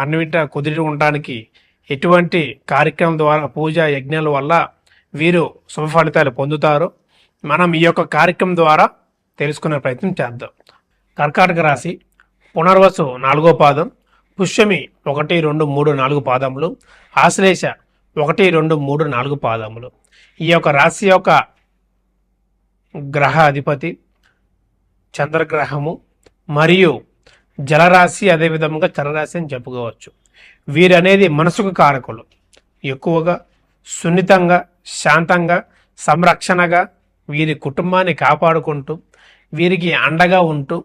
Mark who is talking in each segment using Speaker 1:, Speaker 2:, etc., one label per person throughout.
Speaker 1: అన్నింట కుదిరి ఉండడానికి ఎటువంటి కార్యక్రమం ద్వారా పూజ యజ్ఞాల వల్ల వీరు శుభ ఫలితాలు పొందుతారు మనం ఈ యొక్క కార్యక్రమం ద్వారా తెలుసుకునే ప్రయత్నం చేద్దాం. కర్కాటక రాశి పునర్వసు నాలుగో పాదం పుష్యమి ఒకటి రెండు మూడు నాలుగు పాదములు ఆశ్లేష ఒకటి రెండు మూడు నాలుగు పాదములు. ఈ యొక్క రాశి యొక్క గ్రహ అధిపతి చంద్రగ్రహము మరియు జలరాశి అదేవిధంగా చలరాశి అని చెప్పుకోవచ్చు. వీరనేది మనసుకు కారకులు. ఎక్కువగా సున్నితంగా శాంతంగా సంరక్షణగా వీరి కుటుంబాన్ని కాపాడుకుంటూ వీరికి అండగా ఉంటూ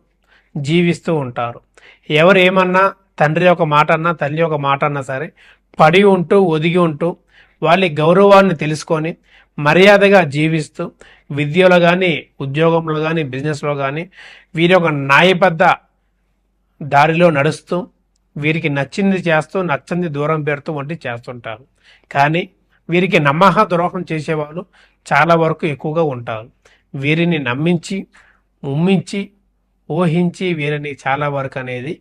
Speaker 1: జీవిస్తూ ఉంటారు. ఎవరు ఏమన్నా తండ్రి ఒక మాట అన్నా తల్లి ఒక మాట అన్నా సరే పడి ఉంటూ ఒదిగి ఉంటూ వాళ్ళ గౌరవాన్ని తెలుసుకొని మర్యాదగా జీవిస్తూ విద్యలో కానీ ఉద్యోగంలో కానీ బిజినెస్లో కానీ వీరి ఒక న్యాయబద్ధ దారిలో నడుస్తూ వీరికి నచ్చింది చేస్తూ నచ్చింది దూరం పెడుతూ వంటి చేస్తుంటారు. కానీ వీరికి నమ్మహ ద్రోహం చేసేవాళ్ళు చాలా వరకు ఎక్కువగా ఉంటారు. వీరిని నమ్మించి ఉమ్మించి ఊహించి వీరిని చాలా వరకు అనేది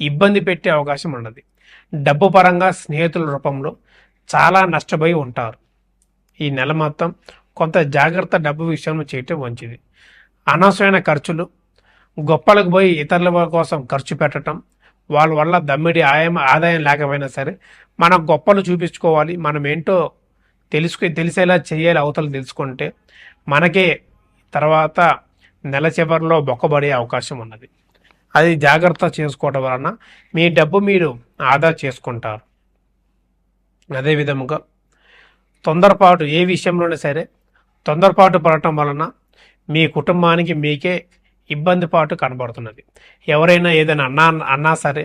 Speaker 1: ఇబ్బంది పెట్టే అవకాశం ఉన్నది. డబ్బు పరంగా స్నేహితుల రూపంలో చాలా నష్టపోయి ఉంటారు. ఈ నెల మొత్తం కొంత జాగ్రత్త డబ్బు విషయంలో చేయటం మంచిది. అనవసరమైన ఖర్చులు గొప్పలకు పోయి ఇతరుల కోసం ఖర్చు పెట్టడం వాళ్ళ వల్ల దమ్మిడి ఆయం ఆదాయం లేకపోయినా సరే మన గొప్పలు చూపించుకోవాలి. మనం ఏంటో తెలుసుకు తెలిసేలా చేయాలి అవతలు తెలుసుకుంటే మనకే తర్వాత నెల చివరిలో బొక్కబడే అవకాశం ఉన్నది. అది జాగ్రత్త చేసుకోవడం వలన మీ డబ్బు మీరు ఆదా చేసుకుంటారు. అదేవిధముగా తొందరపాటు ఏ విషయంలోనే సరే తొందరపాటు పడటం వలన మీ కుటుంబానికి మీకే ఇబ్బంది పాటు కనబడుతున్నది. ఎవరైనా ఏదైనా అన్నా అన్నా సరే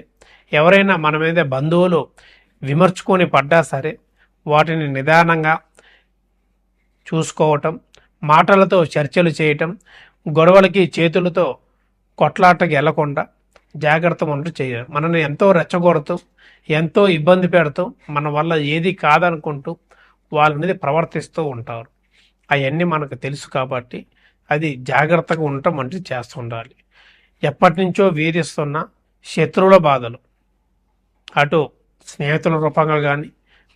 Speaker 1: ఎవరైనా మన మీద బంధువులు విమర్చుకొని పడ్డా సరే వాటిని నిదానంగా చూసుకోవటం మాటలతో చర్చలు చేయటం గొడవలకి చేతులతో కొట్లాటకి వెళ్ళకుండా జాగ్రత్త ఉంటూ చేయాలి మనల్ని ఎంతో రెచ్చగొడుతూ ఎంతో ఇబ్బంది పెడుతూ మన వల్ల ఏది కాదనుకుంటూ వాళ్ళ మీద ప్రవర్తిస్తూ ఉంటారు. అవన్నీ మనకు తెలుసు కాబట్టి అది జాగ్రత్తగా ఉండటం వంటి చేస్తూ ఉండాలి ఎప్పటి నుంచో వేధిస్తున్న శత్రువుల బాధలు. అటు స్నేహితుల రూపంగా కానీ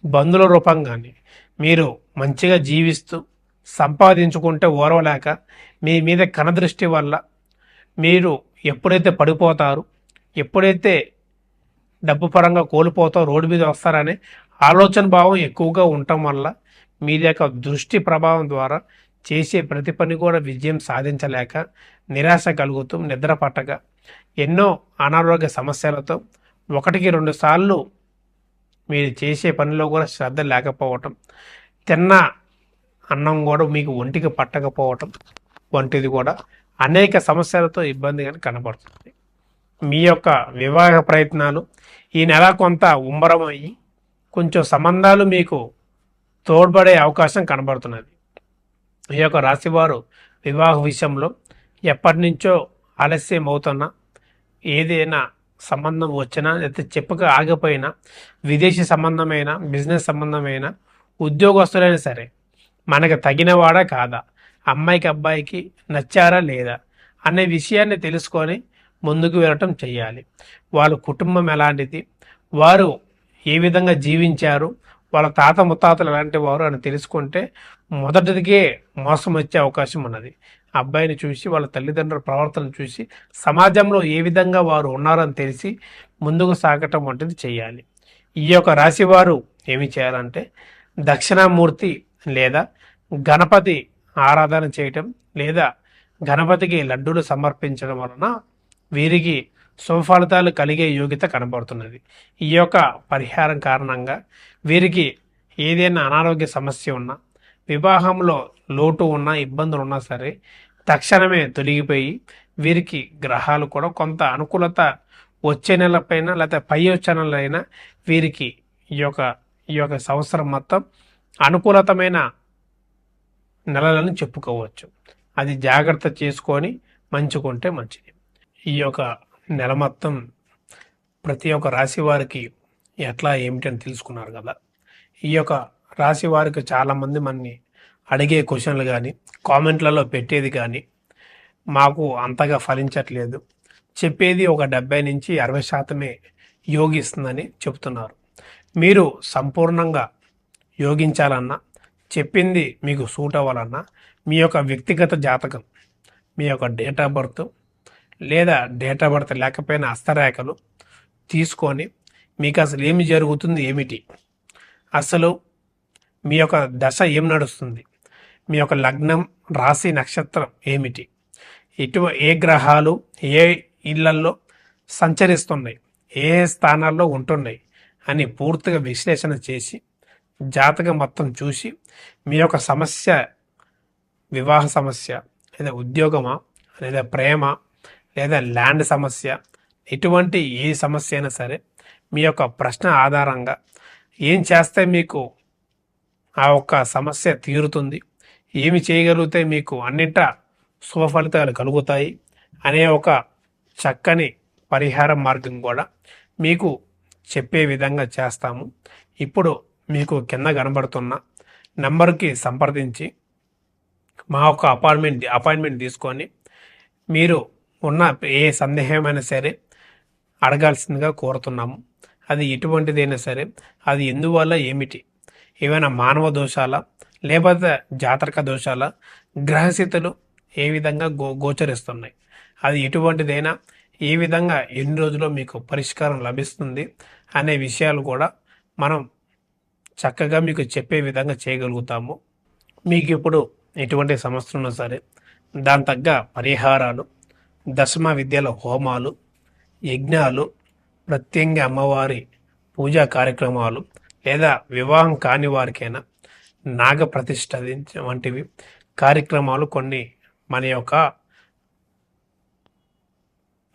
Speaker 1: బంధువుల రూపంగా కానీ మీరు మంచిగా జీవిస్తూ సంపాదించుకుంటే ఓరవలేక మీ మీద కనదృష్టి వల్ల మీరు ఎప్పుడైతే పడిపోతారు ఎప్పుడైతే డబ్బు పరంగా కోల్పోతారో రోడ్డు మీద వస్తారనే ఆలోచన భావం ఎక్కువగా ఉండటం వల్ల మీ యొక్క దృష్టి ప్రభావం ద్వారా చేసే ప్రతి పని కూడా విజయం సాధించలేక నిరాశ కలుగుతూ నిద్ర పట్టక ఎన్నో అనారోగ్య సమస్యలతో ఒకటికి రెండు సార్లు మీరు చేసే పనిలో కూడా శ్రద్ధ లేకపోవటం తిన్న అన్నం కూడా మీకు ఒంటికి పట్టకపోవటం వంటిది కూడా అనేక సమస్యలతో ఇబ్బందిగా కనబడుతుంది. మీ యొక్క వివాహ ప్రయత్నాలు ఈ నెల కొంత ఉమ్మరం అయ్యి కొంచెం సంబంధాలు మీకు తోడ్పడే అవకాశం కనబడుతున్నది. ఈ యొక్క రాశివారు వివాహ విషయంలో ఎప్పటి నుంచో ఆలస్యం అవుతున్నా ఏదైనా సంబంధం వచ్చినా లేకపోతే చెప్పక ఆగిపోయినా విదేశీ సంబంధమైన బిజినెస్ సంబంధమైన ఉద్యోగస్తులైనా సరే మనకు తగినవాడా కాదా? అమ్మాయికి అబ్బాయికి నచ్చారా లేదా? అనే విషయాన్ని తెలుసుకొని ముందుకు వెళ్ళటం చేయాలి వాళ్ళ కుటుంబం ఎలాంటిది? వారు ఏ విధంగా జీవించారు? వాళ్ళ తాత ముత్తాతలు ఎలాంటి వారు అని తెలుసుకుంటే మొదటిదికే మోసం వచ్చే అవకాశం ఉన్నది. అబ్బాయిని చూసి వాళ్ళ తల్లిదండ్రుల ప్రవర్తన చూసి సమాజంలో ఏ విధంగా వారు ఉన్నారని తెలిసి ముందుకు సాగటం వంటిది చేయాలి ఈ యొక్క రాశి వారు ఏమి చేయాలంటే దక్షిణామూర్తి లేదా గణపతి ఆరాధన చేయటం లేదా గణపతికి లడ్డూలు సమర్పించడం వలన వీరికి శుభఫలితాలు కలిగే యోగ్యత కనబడుతున్నది. ఈ యొక్క పరిహారం కారణంగా వీరికి ఏదైనా అనారోగ్య సమస్య ఉన్నా వివాహంలో లోటు ఉన్నా ఇబ్బందులు ఉన్నా సరే తక్షణమే తొలగిపోయి వీరికి గ్రహాలు కూడా కొంత అనుకూలత వచ్చే నెలపైన లేకపోతే పై వచ్చే నెలైనా వీరికి ఈ యొక్క ఈ యొక్క సంవత్సరం మొత్తం అనుకూలతమైన నెలలను చెప్పుకోవచ్చు. అది జాగ్రత్త చేసుకొని మంచుకుంటే మంచిది. ఈ యొక్క నెల మొత్తం ప్రతి ఒక్క రాశి వారికి ఎట్లా ఏమిటని తెలుసుకున్నారు కదా. ఈ యొక్క రాశి వారికి చాలామంది మనని అడిగే క్వశ్చన్లు కానీ కామెంట్లలో పెట్టేది కానీ మాకు అంతగా ఫలించట్లేదు. చెప్పేది ఒక డెబ్బై నుంచి అరవై శాతమే యోగిస్తుందని చెబుతున్నారు మీరు సంపూర్ణంగా యోగించాలన్నా చెప్పింది మీకు సూట్ అవ్వాలన్నా మీ యొక్క వ్యక్తిగత జాతకం మీ యొక్క డేట్ ఆఫ్ బర్త్ లేదా డేట్ ఆఫ్ బర్త్ లేకపోయినా హస్తరేఖలు తీసుకొని మీకు అసలు ఏమి జరుగుతుంది ఏమిటి? అసలు మీ యొక్క దశ ఏం నడుస్తుంది? మీ యొక్క లగ్నం రాశి నక్షత్రం ఏమిటి? ఇటు ఏ గ్రహాలు ఏ ఇళ్ళల్లో సంచరిస్తున్నాయి? ఏ స్థానాల్లో ఉంటున్నాయి? అని పూర్తిగా విశ్లేషణ చేసి జాతకం మొత్తం చూసి మీ యొక్క సమస్య వివాహ సమస్య లేదా ఉద్యోగమా లేదా ప్రేమ లేదా ల్యాండ్ సమస్య ఎటువంటి ఏ సమస్య అయినా సరే మీ యొక్క ప్రశ్న ఆధారంగా ఏం చేస్తే మీకు ఆ ఒక్క సమస్య తీరుతుంది. ఏమి చేయగలిగితే మీకు అన్నింటా శుభ ఫలితాలు కలుగుతాయి అనే ఒక చక్కని పరిహార మార్గం కూడా మీకు చెప్పే విధంగా చేస్తాము. ఇప్పుడు మీకు కింద కనబడుతున్న నంబర్కి సంప్రదించి మా యొక్క అపాయింట్మెంట్ అపాయింట్మెంట్ తీసుకొని మీరు ఉన్న ఏ సందేహమైనా సరే అడగాల్సిందిగా కోరుతున్నాము. అది ఎటువంటిదైనా సరే అది ఎందువల్ల ఏమిటి? ఏవైనా మానవ దోషాల లేకపోతే జాతరక దోషాల గ్రహస్థితులు ఏ విధంగా గో గోచరిస్తున్నాయి? అది ఎటువంటిదైనా ఏ విధంగా ఎన్ని రోజుల్లో మీకు పరిష్కారం లభిస్తుంది అనే విషయాలు కూడా మనం చక్కగా మీకు చెప్పే విధంగా చేయగలుగుతాము. మీకు ఇప్పుడు ఎటువంటి సమస్యలు ఉన్నా సరే దాని తగ్గ పరిహారాలు దశమ విద్యల హోమాలు యజ్ఞాలు ప్రత్యంగ అమ్మవారి పూజా కార్యక్రమాలు లేదా వివాహం కాని వారికైనా నాగ ప్రతిష్ట వంటివి కార్యక్రమాలు కొన్ని మన యొక్క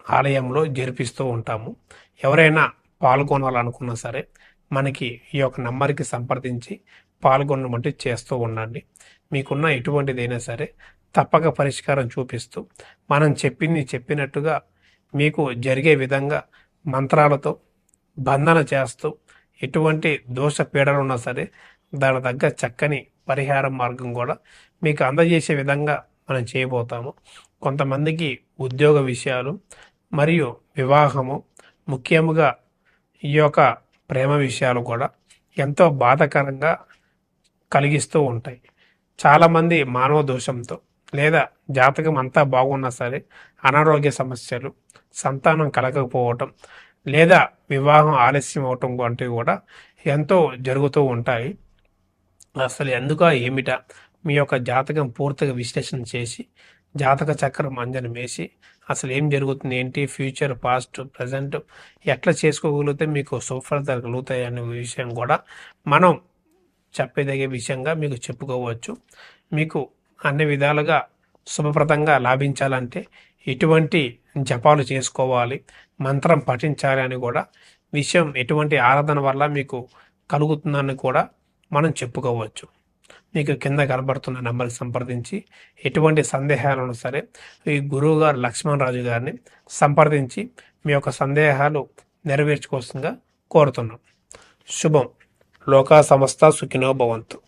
Speaker 1: ఆలయంలో జరిపిస్తూ ఉంటాము. ఎవరైనా పాల్గొనాలనుకున్నా సరే మనకి ఈ యొక్క నంబర్కి సంప్రదించి పాల్గొనమంటే చేస్తూ ఉండండి. మీకున్న ఎటువంటిదైనా సరే తప్పక పరిష్కారం చూపిస్తూ మనం చెప్పింది చెప్పినట్టుగా మీకు జరిగే విధంగా మంత్రాలతో బంధన చేస్తూ ఎటువంటి దోష పీడలు ఉన్నా సరే దాని తగ్గ చక్కని పరిహార మార్గం కూడా మీకు అందజేసే విధంగా మనం చేయబోతాము. కొంతమందికి ఉద్యోగ విషయాలు మరియు వివాహము ముఖ్యముగా ఈ యొక్క ప్రేమ విషయాలు కూడా ఎంతో బాధకరంగా కలిగిస్తూ ఉంటాయి. చాలామంది మానవ దోషంతో లేదా జాతకం అంతా బాగున్నా సరే అనారోగ్య సమస్యలు సంతానం కలగకపోవటం లేదా వివాహం ఆలస్యం అవటం వంటివి కూడా ఎంతో జరుగుతూ ఉంటాయి. అసలు ఎందుక ఏమిటా? మీ యొక్క జాతకం పూర్తిగా విశ్లేషణ చేసి జాతక చక్రం అంజనం వేసి అసలు ఏం జరుగుతుంది ఏంటి ఫ్యూచర్ పాస్ట్ ప్రజెంట్ ఎట్లా చేసుకోగలిగితే మీకు సుఫలితాలు కలుగుతాయి అనే విషయం కూడా మనం చెప్పదగే విషయంగా మీకు చెప్పుకోవచ్చు. మీకు అన్ని విధాలుగా శుభప్రదంగా లాభించాలంటే ఎటువంటి జపాలు చేసుకోవాలి మంత్రం పఠించాలి అని కూడా విషయం ఎటువంటి ఆరాధన వల్ల మీకు కలుగుతుందని కూడా మనం చెప్పుకోవచ్చు. మీకు కింద కనబడుతున్న నెంబర్కి సంప్రదించి ఎటువంటి సందేహాలను సరే ఈ గురువు గారు లక్ష్మణ్ రాజు గారిని సంప్రదించి మీ యొక్క సందేహాలు నెరవేర్చుకోవాల్సిందిగా కోరుతున్నాం. శుభం. లోకా సంస్థ సుఖినో భవంతు.